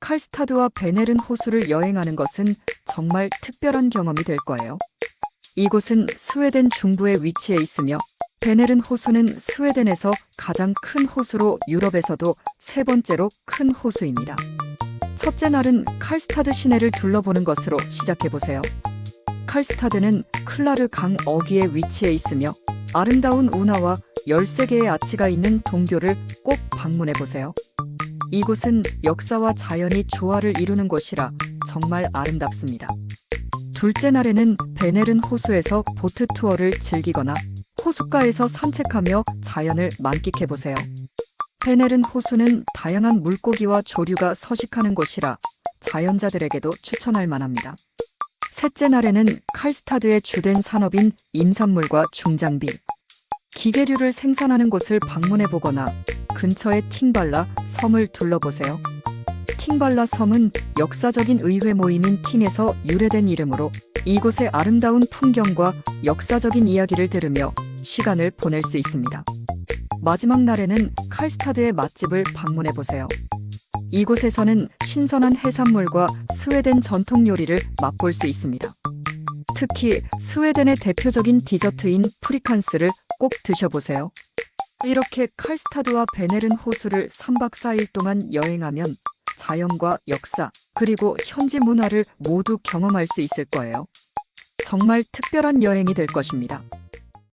칼스타드와 베네른 호수를 여행하는 것은 정말 특별한 경험이 될 거예요. 이곳은 스웨덴 중부에 위치해 있으며 베네른 호수는 스웨덴에서 가장 큰 호수로 유럽에서도 세 번째로 큰 호수입니다. 첫째 날은 칼스타드 시내를 둘러보는 것으로 시작해 보세요. 칼스타드는 클라르 강 어귀에 위치해 있으며 아름다운 운하와 13개의 아치가 있는 동교를 꼭 방문해 보세요. 이곳은 역사와 자연이 조화를 이루는 곳이라 정말 아름답습니다. 둘째 날에는 베네른 호수에서 보트 투어를 즐기거나 호숫가에서 산책하며 자연을 만끽해 보세요. 베네른 호수는 다양한 물고기와 조류가 서식하는 곳이라 자연자들에게도 추천할 만합니다. 셋째 날에는 칼스타드의 주된 산업인 임산물과 중장비, 기계류를 생산하는 곳을 방문해 보거나 근처의 팅발라 섬을 둘러보세요. 팅발라 섬은 역사적인 의회 모임인 팅에서 유래된 이름으로 이곳의 아름다운 풍경과 역사적인 이야기를 들으며 시간을 보낼 수 있습니다. 마지막 날에는 칼스타드의 맛집을 방문해 보세요. 이곳에서는 신선한 해산물과 스웨덴 전통 요리를 맛볼 수 있습니다. 특히 스웨덴의 대표적인 디저트인 프리칸스를 꼭 드셔보세요. 이렇게 칼스타드와 베네른 호수를 3박 4일 동안 여행하면 자연과 역사, 그리고 현지 문화를 모두 경험할 수 있을 거예요. 정말 특별한 여행이 될 것입니다.